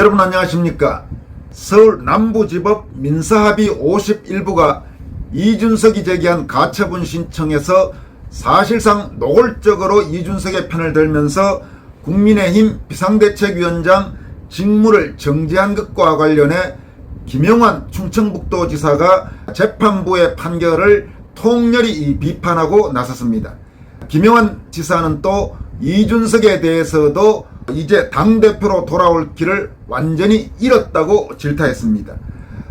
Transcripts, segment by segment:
여러분 안녕하십니까? 서울 남부지법 민사합의 51부가 이준석이 제기한 가처분 신청에서 사실상 노골적으로 이준석의 편을 들면서 국민의힘 비상대책위원장 직무를 정지한 것과 관련해 김영환 충청북도 지사가 재판부의 판결을 통렬히 비판하고 나섰습니다. 김영환 지사는 또 이준석에 대해서도 이제 당대표로 돌아올 길을 완전히 잃었다고 질타했습니다.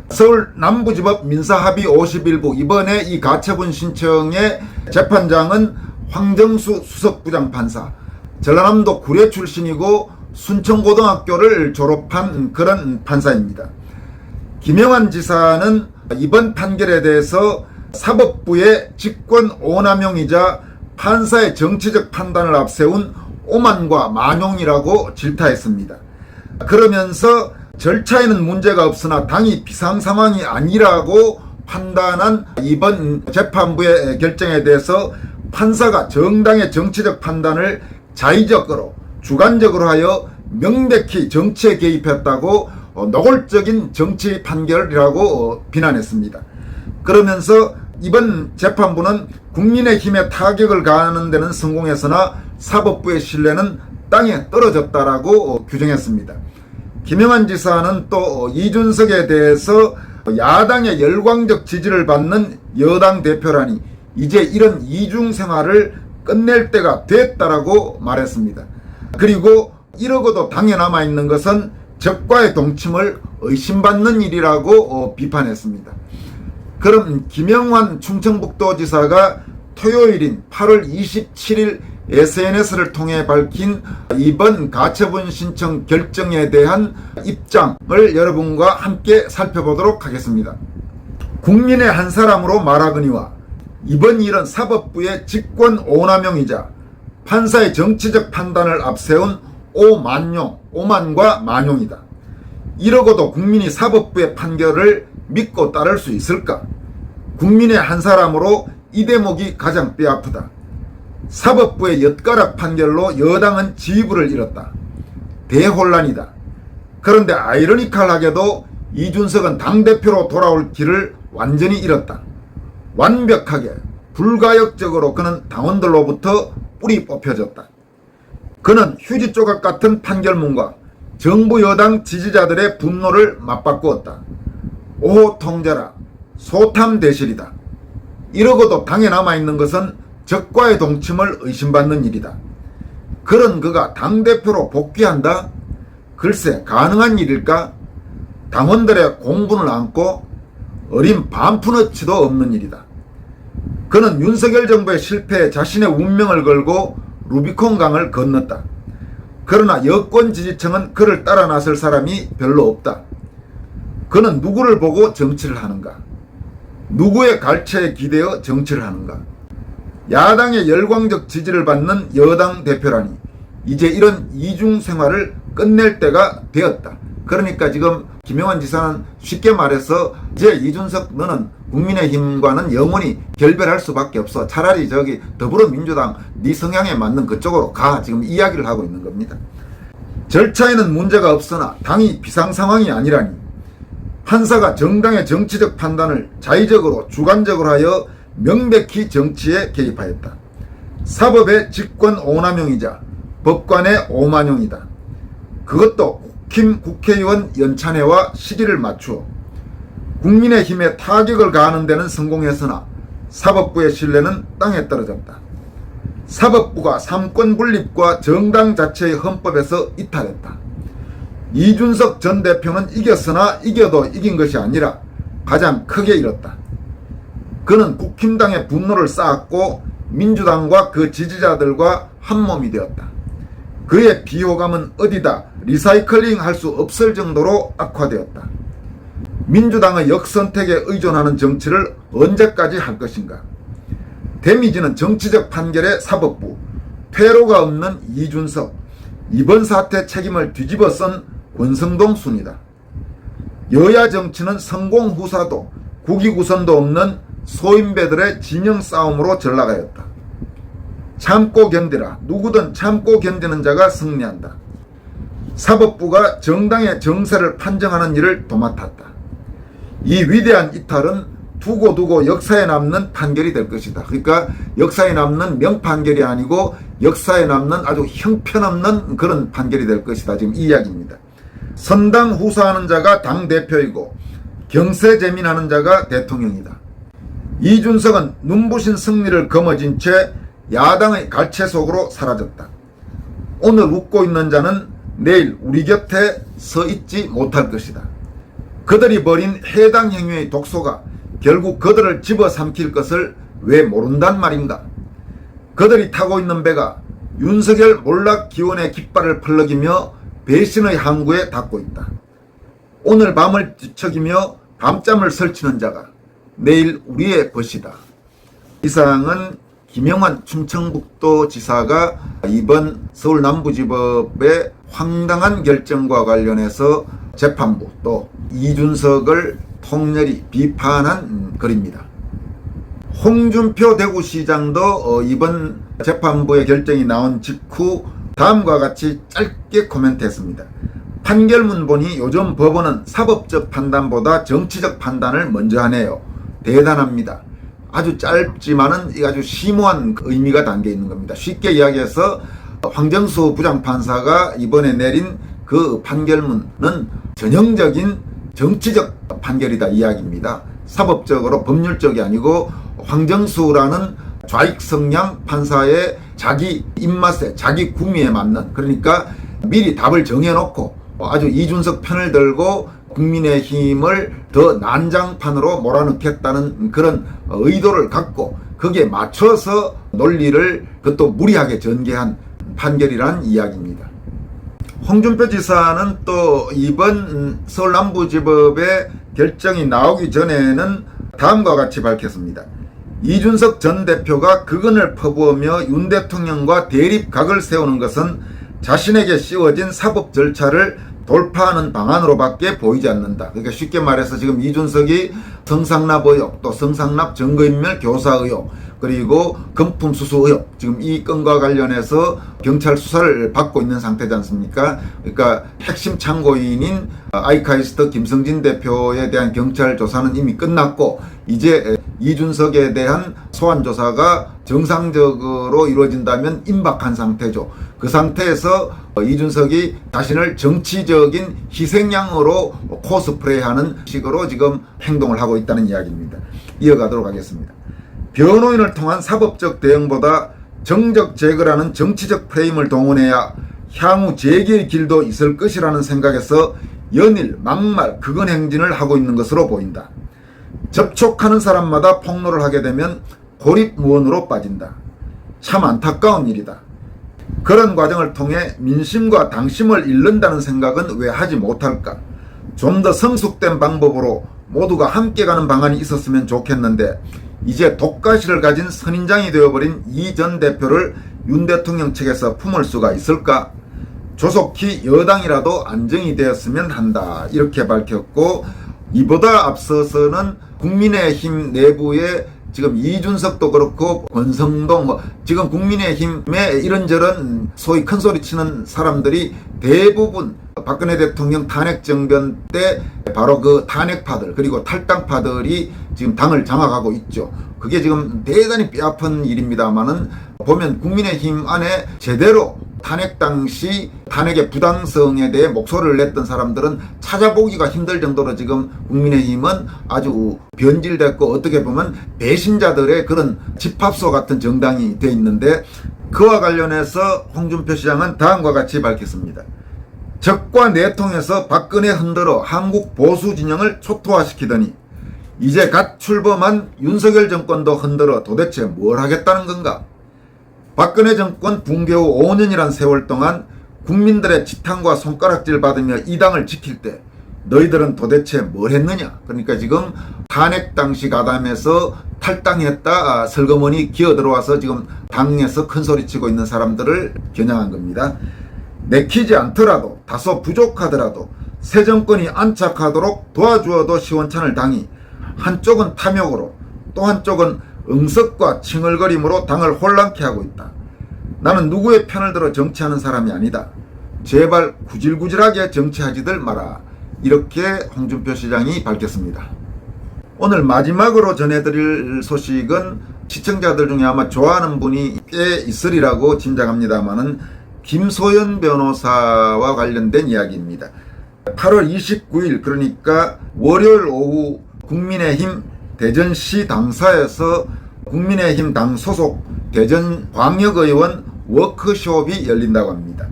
서울 남부지법 민사합의 51부 이번에 이 가처분 신청의 재판장은 황정수 수석부장판사 전라남도 구례 출신이고 순천고등학교를 졸업한 그런 판사입니다. 김영환 지사는 이번 판결에 대해서 사법부의 직권 오남용이자 판사의 정치적 판단을 앞세운 오만과 만용이라고 질타했습니다. 그러면서 절차에는 문제가 없으나 당이 비상 상황이 아니라고 판단한 이번 재판부의 결정에 대해서 판사가 정당의 정치적 판단을 자의적으로 주관적으로 하여 명백히 정치에 개입했다고 어, 노골적인 정치 판결이라고 어, 비난했습니다. 그러면서 이번 재판부는 국민의 힘에 타격을 가하는 데는 성공했으나 사법부의 신뢰는 땅에 떨어졌다라고 어, 규정했습니다. 김영환 지사는 또 이준석에 대해서 야당의 열광적 지지를 받는 여당 대표라니 이제 이런 이중 생활을 끝낼 때가 됐다라고 말했습니다. 그리고 이러고도 당에 남아 있는 것은 적과의 동침을 의심받는 일이라고 어, 비판했습니다. 그럼 김영환 충청북도지사가 토요일인 8월 27일 SNS를 통해 밝힌 이번 가처분 신청 결정에 대한 입장을 여러분과 함께 살펴보도록 하겠습니다. 국민의 한 사람으로 말하거니와 이번 일은 사법부의 직권 오남용이자 판사의 정치적 판단을 앞세운 오만용, 오만과 만용이다. 이러고도 국민이 사법부의 판결을 믿고 따를 수 있을까? 국민의 한 사람으로 이 대목이 가장 뼈아프다. 사법부의 엿가락 판결로 여당은 지휘부를 잃었다. 대혼란이다. 그런데 아이러니컬하게도 이준석은 당대표로 돌아올 길을 완전히 잃었다. 완벽하게 불가역적으로 그는 당원들로부터 뿌리 뽑혀졌다. 그는 휴지 조각 같은 판결문과 정부 여당 지지자들의 분노를 맞바꾸었다. 오 통제라 소탐 대실이다. 이러고도 당에 남아있는 것은 적과의 동침을 의심받는 일이다. 그런 그가 당대표로 복귀한다? 글쎄 가능한 일일까? 당원들의 공분을 안고 어린 반푼어치도 없는 일이다. 그는 윤석열 정부의 실패에 자신의 운명을 걸고 루비콘 강을 건넜다. 그러나 여권 지지층은 그를 따라 나설 사람이 별로 없다. 그는 누구를 보고 정치를 하는가? 누구의 갈채에 기대어 정치를 하는가? 야당의 열광적 지지를 받는 여당 대표라니 이제 이런 이중 생활을 끝낼 때가 되었다. 그러니까 지금 김영환 지사는 쉽게 말해서 이제 이준석 너는 국민의힘과는 영원히 결별할 수밖에 없어. 차라리 저기 더불어민주당 네 성향에 맞는 그쪽으로 가. 지금 이야기를 하고 있는 겁니다. 절차에는 문제가 없으나 당이 비상 상황이 아니라니 판사가 정당의 정치적 판단을 자의적으로 주관적으로 하여 명백히 정치에 개입하였다. 사법의 직권 오남용이자 법관의 오만용이다. 그것도 국힘 국회의원 연찬회와 시기를 맞추어 국민의힘에 타격을 가하는 데는 성공했으나 사법부의 신뢰는 땅에 떨어졌다. 사법부가 삼권 분립과 정당 자체의 헌법에서 이탈했다. 이준석 전 대표는 이겼으나 이겨도 이긴 것이 아니라 가장 크게 잃었다. 그는 국힘당의 분노를 쌓았고 민주당과 그 지지자들과 한몸이 되었다. 그의 비호감은 어디다 리사이클링 할 수 없을 정도로 악화되었다. 민주당의 역선택에 의존하는 정치를 언제까지 할 것인가? 데미지는 정치적 판결의 사법부, 퇴로가 없는 이준석, 이번 사태 책임을 뒤집어 쓴 권성동 순이다. 여야 정치는 성공 후사도 국위구선도 없는 소인배들의 진영 싸움으로 전락하였다. 참고 견디라. 누구든 참고 견디는 자가 승리한다. 사법부가 정당의 정세를 판정하는 일을 도맡았다. 이 위대한 이탈은 두고두고 역사에 남는 판결이 될 것이다. 그러니까 역사에 남는 명판결이 아니고 역사에 남는 아주 형편없는 그런 판결이 될 것이다. 지금 이 이야기입니다. 선당 후사하는 자가 당대표이고 경세 재민하는 자가 대통령이다. 이준석은 눈부신 승리를 거머쥔 채 야당의 갈채 속으로 사라졌다. 오늘 웃고 있는 자는 내일 우리 곁에 서 있지 못할 것이다. 그들이 벌인 해당 행위의 독소가 결국 그들을 집어삼킬 것을 왜 모른단 말인가? 그들이 타고 있는 배가 윤석열 몰락 기원의 깃발을 펄럭이며 배신의 항구에 닿고 있다. 오늘 밤을 뒤척이며 밤잠을 설치는 자가 내일 우리의 것이다. 이상은 김영환 충청북도 지사가 이번 서울 남부지법의 황당한 결정과 관련해서 재판부 또 이준석을 통렬히 비판한 글입니다. 홍준표 대구시장도 어, 이번 재판부의 결정이 나온 직후 다음과 같이 짧게 코멘트했습니다. 판결문 보니 요즘 법원은 사법적 판단보다 정치적 판단을 먼저 하네요. 대단합니다. 아주 짧지만은 이 아주 심오한 의미가 담겨 있는 겁니다. 쉽게 이야기해서 황정수 부장판사가 이번에 내린 그 판결문은 전형적인 정치적 판결이다 이야기입니다. 사법적으로 법률적이 아니고 황정수라는 좌익 성향 판사의 자기 입맛에 자기 구미에 맞는 그러니까 미리 답을 정해놓고 아주 이준석 편을 들고 국민의힘을 더 난장판으로 몰아넣겠다는 그런 의도를 갖고 거기에 맞춰서 논리를 그것도 무리하게 전개한 판결이란 이야기입니다. 홍준표 지사는 또 이번 서울 남부지법의 결정이 나오기 전에는 다음과 같이 밝혔습니다. 이준석 전 대표가 그건을 퍼부으며 윤 대통령과 대립각을 세우는 것은 자신에게 씌워진 사법 절차를 돌파하는 방안으로밖에 보이지 않는다. 그러니까 쉽게 말해서 지금 이준석이 성상납 의혹, 또 성상납 증거인멸 교사 의혹, 그리고 금품 수수 의혹, 지금 이 건과 관련해서 경찰 수사를 받고 있는 상태지 않습니까? 그러니까 핵심 참고인인 아이카이스트 김성진 대표에 대한 경찰 조사는 이미 끝났고, 이제 이준석에 대한 소환 조사가 정상적으로 이루어진다면 임박한 상태죠. 그 상태에서 이준석이 자신을 정치적인 희생양으로 코스프레하는 식으로 지금 행동을 하고 있다는 이야기입니다. 이어가도록 하겠습니다. 변호인을 통한 사법적 대응보다 정적 제거라는 정치적 프레임을 동원해야 향후 재개의 길도 있을 것이라는 생각에서 연일 막말 극언 행진을 하고 있는 것으로 보인다. 접촉하는 사람마다 폭로를 하게 되면 고립무원으로 빠진다. 참 안타까운 일이다. 그런 과정을 통해 민심과 당심을 잃는다는 생각은 왜 하지 못할까? 좀 더 성숙된 방법으로 모두가 함께 가는 방안이 있었으면 좋겠는데 이제 독가시를 가진 선인장이 되어버린 이 전 대표를 윤 대통령 측에서 품을 수가 있을까? 조속히 여당이라도 안정이 되었으면 한다. 이렇게 밝혔고 이보다 앞서서는 국민의힘 내부에 지금 이준석도 그렇고 권성동 뭐 지금 국민의힘에 이런저런 소위 큰 소리 치는 사람들이 대부분 박근혜 대통령 탄핵 정변 때 바로 그 탄핵파들 그리고 탈당파들이 지금 당을 장악하고 있죠. 그게 지금 대단히 뼈아픈 일입니다만은 보면 국민의힘 안에 제대로 탄핵 당시 탄핵의 부당성에 대해 목소리를 냈던 사람들은 찾아보기가 힘들 정도로 지금 국민의힘은 아주 변질됐고 어떻게 보면 배신자들의 그런 집합소 같은 정당이 돼 있는데 그와 관련해서 홍준표 시장은 다음과 같이 밝혔습니다. 적과 내통해서 박근혜 흔들어 한국 보수 진영을 초토화시키더니 이제 갓 출범한 윤석열 정권도 흔들어 도대체 뭘 하겠다는 건가? 박근혜 정권 붕괴 후 5년이란 세월 동안 국민들의 지탄과 손가락질 받으며 이 당을 지킬 때 너희들은 도대체 뭘 했느냐? 그러니까 지금 탄핵 당시 가담해서 탈당했다 아, 설거머니 기어 들어와서 지금 당에서 큰 소리 치고 있는 사람들을 겨냥한 겁니다. 내키지 않더라도 다소 부족하더라도 새 정권이 안착하도록 도와주어도 시원찮을 당이 한쪽은 탐욕으로 또 한쪽은 응석과 칭얼거림으로 당을 혼란케 하고 있다. 나는 누구의 편을 들어 정치하는 사람이 아니다. 제발 구질구질하게 정치하지들 마라. 이렇게 홍준표 시장이 밝혔습니다. 오늘 마지막으로 전해드릴 소식은 시청자들 중에 아마 좋아하는 분이 꽤 있으리라고 짐작합니다만은 김소연 변호사와 관련된 이야기입니다. 8월 29일 그러니까 월요일 오후 국민의힘 대전시 당사에서 국민의힘 당 소속 대전 광역의원 워크숍이 열린다고 합니다.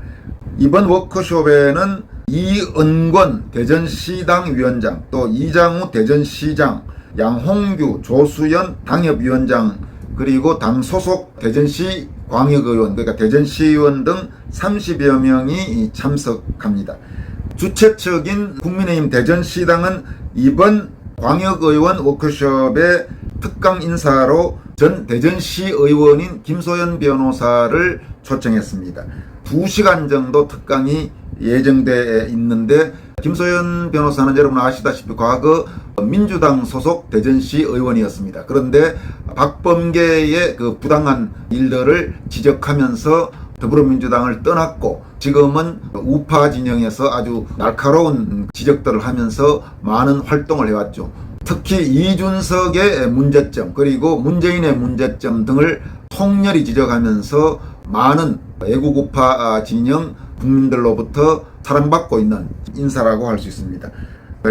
이번 워크숍에는 이은권 대전시당 위원장 또 이장우 대전시장 양홍규 조수연 당협위원장 그리고 당 소속 대전시 광역의원 그러니까 대전시의원 등 30여 명이 참석합니다. 주최 측인 국민의힘 대전시당은 이번 광역의원 워크숍의 특강 인사로 전 대전시 의원인 김소연 변호사를 초청했습니다. 2시간 정도 특강이 예정돼 있는데 김소연 변호사는 여러분 아시다시피 과거 민주당 소속 대전시 의원이었습니다. 그런데 박범계의 그 부당한 일들을 지적하면서 더불어민주당을 떠났고 지금은 우파 진영에서 아주 날카로운 지적들을 하면서 많은 활동을 해왔죠. 특히 이준석의 문제점 그리고 문재인의 문제점 등을 통렬히 지적하면서 많은 애국우파 진영 국민들로부터 사랑받고 있는 인사라고 할 수 있습니다.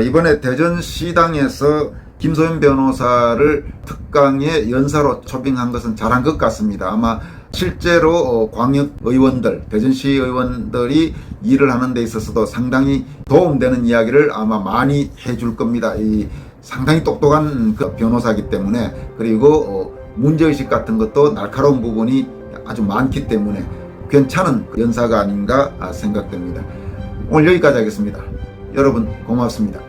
이번에 대전시당에서 김소연 변호사를 특강의 연사로 초빙한 것은 잘한 것 같습니다. 아마 실제로 어, 광역 의원들, 대전시 의원들이 일을 하는 데 있어서도 상당히 도움되는 이야기를 아마 많이 해줄 겁니다. 이 상당히 똑똑한 그 변호사기 때문에 그리고 어, 문제의식 같은 것도 날카로운 부분이 아주 많기 때문에 괜찮은 연사가 아닌가 생각됩니다. 오늘 여기까지 하겠습니다. 여러분 고맙습니다.